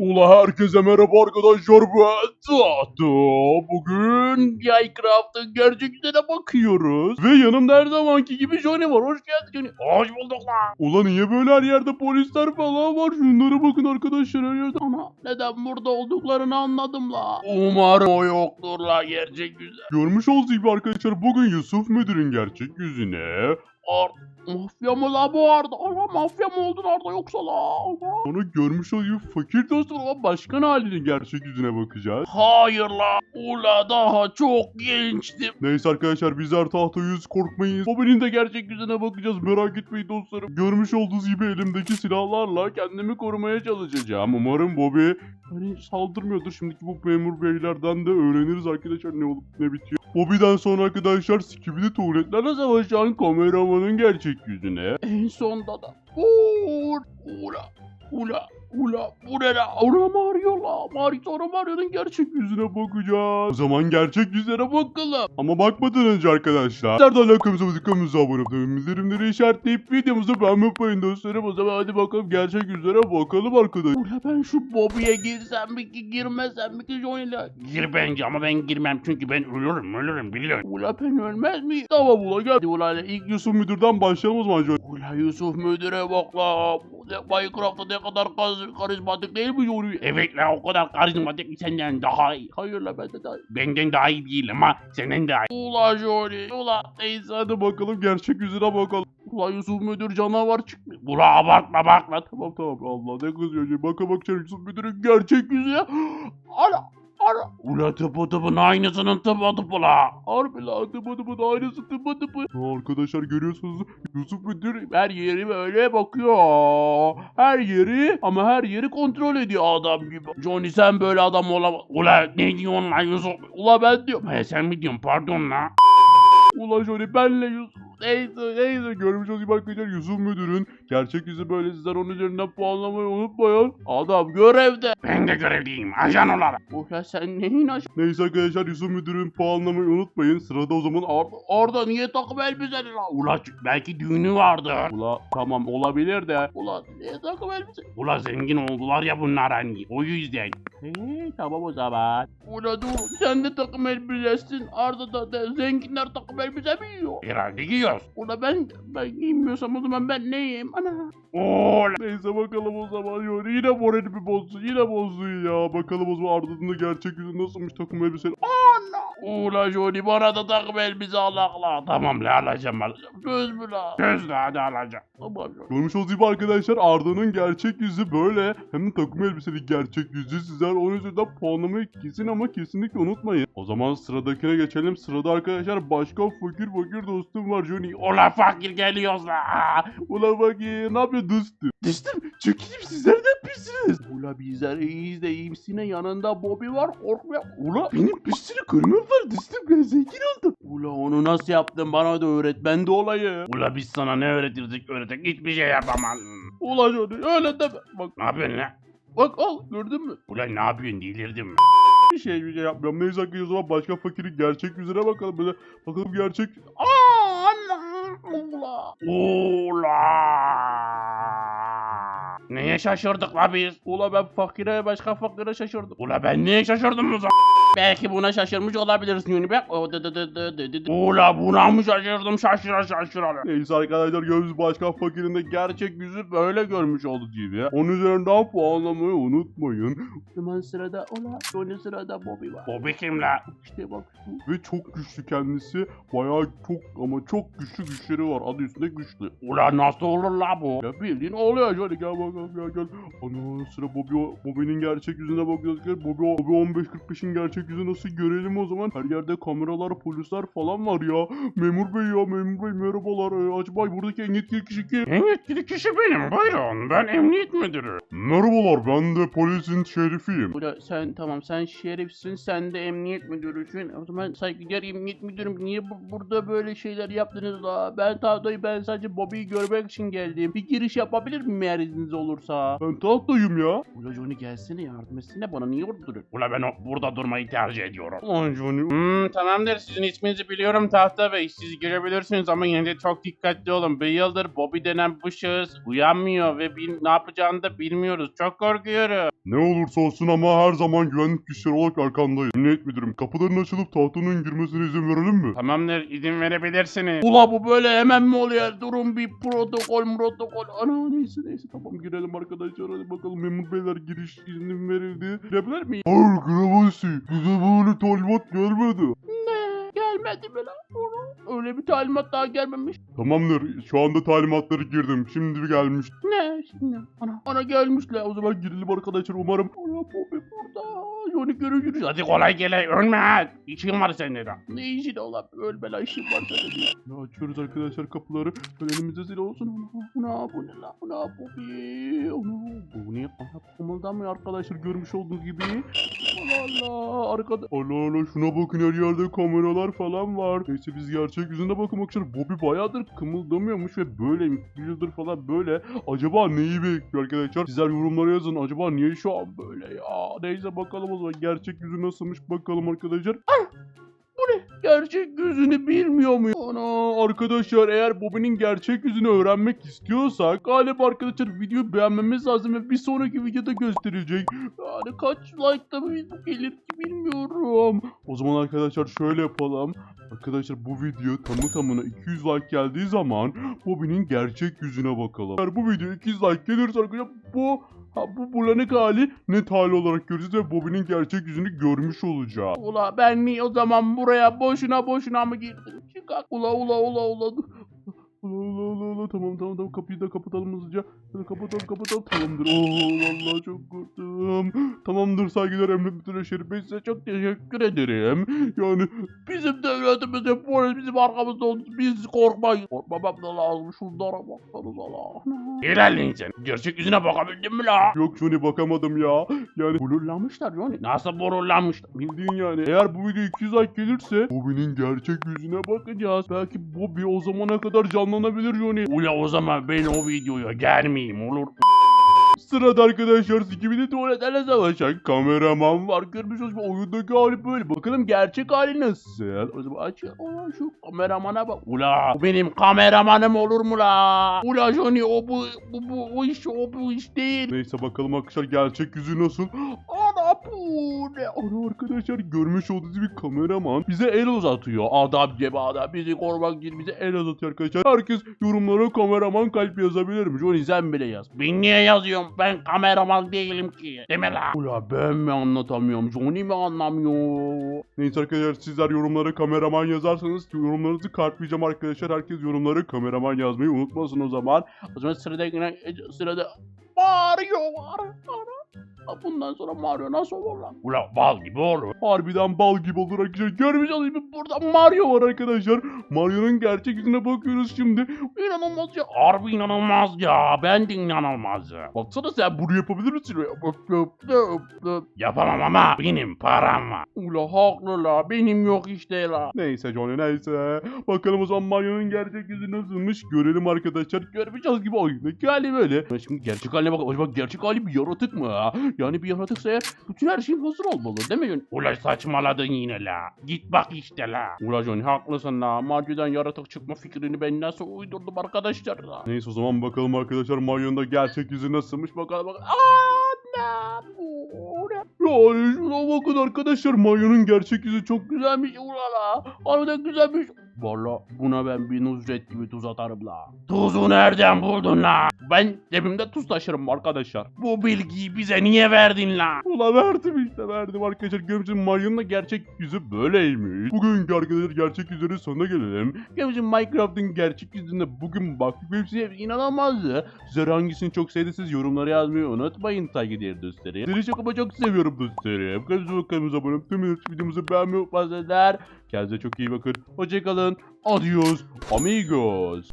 Ula herkese merhaba arkadaşlar ben Tato. Bugün Minecraft'ın gerçek yüzüne bakıyoruz. Ve yanımda her zamanki gibi Johnny var. Hoş geldin Johnny. Hoş bulduk lan. Ula niye böyle her yerde polisler falan var? Şunlara bakın arkadaşlar her yerde. Ana neden burada olduklarını anladım la. Umarım o yoktur la gerçek yüzü. Görmüş olduğunuz gibi arkadaşlar bugün Yusuf Müdür'ün gerçek yüzüne Ar mafya mı la bu Arda? Ana mafya mı oldun Arda yoksa la? Ana. Onu görmüş olduğu fakir dostum olan başkan halinin gerçek yüzüne bakacağız. Hayır la. Ula daha çok gençtim. Neyse arkadaşlar bizler tahta yüz korkmayın. Bobby'nin de gerçek yüzüne bakacağız merak etmeyin dostlarım. Görmüş olduğunuz gibi elimdeki silahlarla kendimi korumaya çalışacağım. Umarım Bobby hani saldırmıyordur. Şimdiki bu memur beylerden de öğreniriz arkadaşlar ne olup ne bitiyor. Bobby'den sonra arkadaşlar Skibidi tuvaletlerle savaşan kameramanın gerçek yüzüne. En sonda da Uğur, ula, ula, ula, bu ne la? Ula Mario la. Mario sonra Mario'nun gerçek yüzüne bakacağız. O zaman gerçek yüzlere bakalım. Ama bakmadan önce arkadaşlar. Nerede alakamıza videomuza abone olup bildirimleri işaretleyip videomuzu beğenmeyi unutmayın dostlarım. O zaman hadi bakalım gerçek yüzlere bakalım arkadaşlar. Ula ben şu Bobby'ye girsem mi ki girmesem mi ki Johnny'le? Gir bence ama ben girmem çünkü ben ölürüm ölürüm biliyorum. Ula ben ölmez miyim? Tamam ula gel. Hadi ula ilk Yusuf Müdür'den başlayalım o zaman Johnny. Ula Yusuf Müdür'e bak la. Minecraft'ta ne kadar karizmatik değil mi Johnny? Evet la o kadar karizmatik senden daha iyi. Hayır ben de daha Benden daha iyi değil ama senden daha iyi. Ula Johnny. Ula neyse hadi bakalım gerçek yüzüne bakalım. Ula Yusuf Müdür canavar çıktı. Ula abartma lan. Tamam tamam Allah ne kızıyor şimdi. Baka bak Yusuf Müdür'ün gerçek yüzüne. Ana ana. Ula tıpı tıpın aynısının tıpı tıpı la. Harbi la tıpı tıpı da aynısı tıpı tıpı. Arkadaşlar görüyorsunuz Yusuf Müdür her yeri böyle bakıyor. Her yeri ama her yeri kontrol ediyor adam gibi. Johnny sen böyle adam olamaz. Ula ne diyorsun la Yusuf? Ula ben diyorum. He sen mi diyorsun pardon la. Ula Johnny benle Yusuf. Neyse neyse görmüş gibi arkadaşlar Yusuf Müdür'ün gerçek yüzü böyle sizler onun üzerinden puanlamayı unutmayın. Adam görevde. Ben de görevliyim ajan olarak. Ula sen neyin aşağı? Neyse arkadaşlar Yusuf Müdür'ün puanlamayı unutmayın. Sırada o zaman Arda. Arda niye takım elbiseli la? Ula, belki düğünü vardı. ula tamam olabilir de. Ula niye takım elbiseli? Ula zengin oldular ya bunlar hani o yüzden. Eee tamam o zaman. Ula dur sen de takım elbisesin. Arda da, da zenginler takım elbise mi yiyor? Herhalde giyiyoruz. Ula ben ben giymiyorsam o zaman ben neyim? Ana. Ula. Neyse bakalım o zaman yani yine moralimi bozdu yine bozdu ya. Bakalım o zaman Arda'nın da gerçek yüzü nasılmış takım elbiseli. Ana. Ula Johnny bana da takım elbise alakla. Tamam la alacağım alacağım. Söz mü la? Gözle hadi alacağım. Tamam Johnny. Görmüş olduğunuz gibi arkadaşlar Arda'nın gerçek yüzü böyle. Hem de takım elbiseli gerçek yüzü. Sizler onun üzerinden puanlamayı kesin ama kesinlikle unutmayın. O zaman sıradakine geçelim. Sırada arkadaşlar başka fakir fakir dostum var Johnny. Ula fakir geliyoruz la. Ula fakir ne yapıyor dostum? Dostum çekilip sizler ne yapıyorsunuz? Ula bizler iyiyiz de iyimsine yanında Bobby var korkma. Ula benim bir sürü kırmızı var dostum ben zengin oldum. Ula onu nasıl yaptın bana da öğret ben de olayım. Ula biz sana ne öğretirdik öğretek hiçbir şey yapamazsın. Ula Johnny öyle deme. Bak Ne yapıyorsun la? bak al gördün mü? Ula ne yapıyorsun delirdim mi? Bir şey bir şey yapmıyorum. Neyse arkadaşlar o zaman başka fakirin gerçek yüzüne bakalım. Böyle bakalım gerçek. Aa anam. Ula. Ula. Neye şaşırdık la biz? Ula ben fakire başka fakire şaşırdım. Ula ben neye şaşırdım o zaman? Belki buna şaşırmış olabilirsin Yuni bak. O dı dı dı dı dı dı dı. Ula buna mı şaşırdım şaşıra şaşıra. Neyse arkadaşlar göz başka fakirin de gerçek yüzü böyle görmüş olduk gibi. Onun üzerinden puanlamayı unutmayın. Zaman sırada Ula. Yuni sırada Bobby var. Bobby kim la? İşte bak şu. Ve çok güçlü kendisi. Bayağı çok ama çok güçlü güçleri var. Adı üstünde güçlü. Ula nasıl olur la bu? Ya bildiğin oluyor şöyle gel bakalım ya gel. Ana sıra Bobby, Bobby'nin gerçek yüzüne bakıyoruz. Gel Bobby, Bobby 1545'in gerçek yüzü nasıl görelim o zaman. Her yerde kameralar, polisler falan var ya. Memur bey ya memur bey merhabalar. Ee, acaba buradaki en yetkili kişi kim? En yetkili kişi benim buyurun ben emniyet müdürü. Merhabalar ben de polisin şerifiyim. Burada sen tamam sen şerifsin sen de emniyet müdürüsün. O zaman saygıdeğer emniyet müdürüm niye bu- burada böyle şeyler yaptınız la? Ben tahtayı ben sadece Bobby'yi görmek için geldim. Bir giriş yapabilir miyim eğer izniniz olursa? Ben tahtayım ya. Ula Johnny gelsene yardım etsene bana niye orada duruyorsun? Ula ben o- burada durmayı tercih ediyorum. Ulan Johnny. Hmm, tamamdır sizin isminizi biliyorum Tahta Bey. Siz girebilirsiniz ama yine de çok dikkatli olun. Bir yıldır Bobby denen bu şahıs uyanmıyor ve bil- ne yapacağını da bilmiyoruz. Çok korkuyorum. Ne olursa olsun ama her zaman güvenlik güçleri olarak arkandayım. Emniyet müdürüm kapıların açılıp tahtanın girmesine izin verelim mi? Tamamdır izin verebilirsiniz. Ula bu böyle hemen mi oluyor? Durun bir protokol protokol. Ana neyse neyse tamam girelim arkadaşlar hadi bakalım memur beyler giriş iznin verildi. Girebilir miyim? Hayır giremezsin. Bize böyle talimat gelmedi. Ne? Gelmedi mi lan? Öyle bir talimat daha gelmemiş. Tamamdır şu anda talimatları girdim. Şimdi gelmiş. Ne şimdi? Ana, ana gelmişler. O zaman girelim arkadaşlar umarım. Ana Burada. Johnny görüşürüz. Hadi kolay gele ölme. İşin var senin de. Ne işin ola? Ölme lan işin var senin. Ya açıyoruz arkadaşlar kapıları. Böyle elimizde zil olsun. Ana, ana bu ne lan? Ana bu bir. Ana bu ne? Ana kımıldamıyor arkadaşlar görmüş olduğunuz gibi. Allah Allah. Arkada. Allah Allah şuna bakın her yerde kameralar falan var. Neyse biz gerçek yüzüne bakın arkadaşlar. Bobby bayağıdır kımıldamıyormuş ve böyleymiş. Bir yıldır falan böyle. Acaba neyi bekliyor arkadaşlar? Sizler yorumlara yazın. Acaba niye şu an böyle ya? Neyse bakalım o zaman gerçek yüzü nasılmış bakalım arkadaşlar. Gerçek yüzünü bilmiyor muyum? Ana arkadaşlar eğer Bobby'nin gerçek yüzünü öğrenmek istiyorsak galiba arkadaşlar videoyu beğenmemiz lazım ve bir sonraki videoda gösterecek. Yani kaç like da bu gelir ki bilmiyorum. O zaman arkadaşlar şöyle yapalım. Arkadaşlar bu video tamı tamına 200 like geldiği zaman Bobby'nin gerçek yüzüne bakalım. Eğer bu video 200 like gelirse arkadaşlar bu Ha bu bulanık hali net hali olarak göreceğiz ve Bobby'nin gerçek yüzünü görmüş olacağız. Ula ben niye o zaman buraya boşuna boşuna mı girdim? Çıkak. Ula ula ula ula. Ula ula ula tamam tamam tamam kapıyı da kapatalım hızlıca. Hadi kapatalım kapatalım tamamdır. Oo vallahi çok korktum. Tamamdır saygılar Emre Müdür Şerif Bey size çok teşekkür ederim. Yani bizim devletimizin polis bizim arkamızda oldu. Biz korkmayız. Korkmamam da lazım. Şunlara baksanıza la. İlerleyin sen. Gerçek yüzüne bakabildin mi la? Yok Johnny bakamadım ya. Yani blurlamışlar Johnny. Nasıl borurlanmıştı? Bildiğin yani. Eğer bu video 200 like gelirse Bobby'nin gerçek yüzüne bakacağız. Belki Bobby o zamana kadar canlanabilir Johnny. Ula o zaman ben o videoya gelmeyeyim olur. Sırada arkadaşlar sikimini tuvaletlerle savaşan kameraman var. Görmüş olsun oyundaki hali böyle. Bakalım gerçek hali nasıl? O zaman aç. Aa, şu kameramana bak. Ula bu benim kameramanım olur mu la? Ula Johnny o bu bu bu o iş o bu iş değil. Neyse bakalım arkadaşlar gerçek yüzü nasıl? Ana ne? Ana arkadaşlar görmüş olduğunuz gibi kameraman bize el uzatıyor. Adam gibi adam bizi korumak için bize el uzatıyor arkadaşlar. Herkes yorumlara kameraman kalp yazabilirmiş. Johnny sen bile yaz. Ben niye yazıyorum? Ben kameraman değilim ki. Deme la. Ula ben mi anlatamıyorum? Johnny mi anlamıyor? Neyse arkadaşlar sizler yorumlara kameraman yazarsanız yorumlarınızı kartlayacağım arkadaşlar. Herkes yorumlara kameraman yazmayı unutmasın o zaman. O zaman sırada sırada var. Ana. Bundan sonra Mario nasıl olur lan? Ula bal gibi olur. Harbiden bal gibi olur arkadaşlar. Görmüş olayım burada Mario var arkadaşlar. Mario'nun gerçek yüzüne bakıyoruz şimdi. İnanılmaz ya. Harbi inanılmaz ya. Ben de inanılmaz ya. Baksana sen bunu yapabilir misin? Yapamam ama benim param var. Ula haklı la. Benim yok işte la. Neyse Johnny neyse. Bakalım o zaman Mario'nun gerçek yüzü nasılmış. Görelim arkadaşlar. Görmeyeceğiz gibi oyundaki hali böyle. Şimdi gerçek haline bak. Acaba gerçek hali bir yaratık mı? Yani bir yaratıksa eğer bütün her şeyim hazır olmalı değil mi? Johnny? Ula saçmaladın yine la. Git bak işte la. Ula Johnny haklısın la. Mario'dan yaratık çıkma fikrini ben nasıl uydurdum arkadaşlar la. Neyse o zaman bakalım arkadaşlar Mario'nun da gerçek yüzü nasılmış bakalım bakalım. Ne? Yani şuna bakın arkadaşlar Mario'nun gerçek yüzü çok güzelmiş. Ula la. Harbiden güzelmiş. Valla buna ben bir Nusret gibi tuz atarım la. Tuzu nereden buldun la? Ben cebimde tuz taşırım arkadaşlar. Bu bilgiyi bize niye verdin la? Ula verdim işte verdim arkadaşlar. Görmüşsün Mario'nun gerçek yüzü böyleymiş. Bugünkü arkadaşlar gerçek yüzünün sonuna gelelim. Görmüşsün Minecraft'ın gerçek yüzüne bugün baktık hepsi inanılmazdı. Sizler hangisini çok sevdiyseniz yorumlara yazmayı unutmayın saygıdeğer dostlarım. Sizi çok ama çok seviyorum dostlarım. Kanalımıza abone olup tüm videomuzu beğenmeyi unutmayın. Kendinize çok iyi bakın. Hoşçakalın. Adios amigos.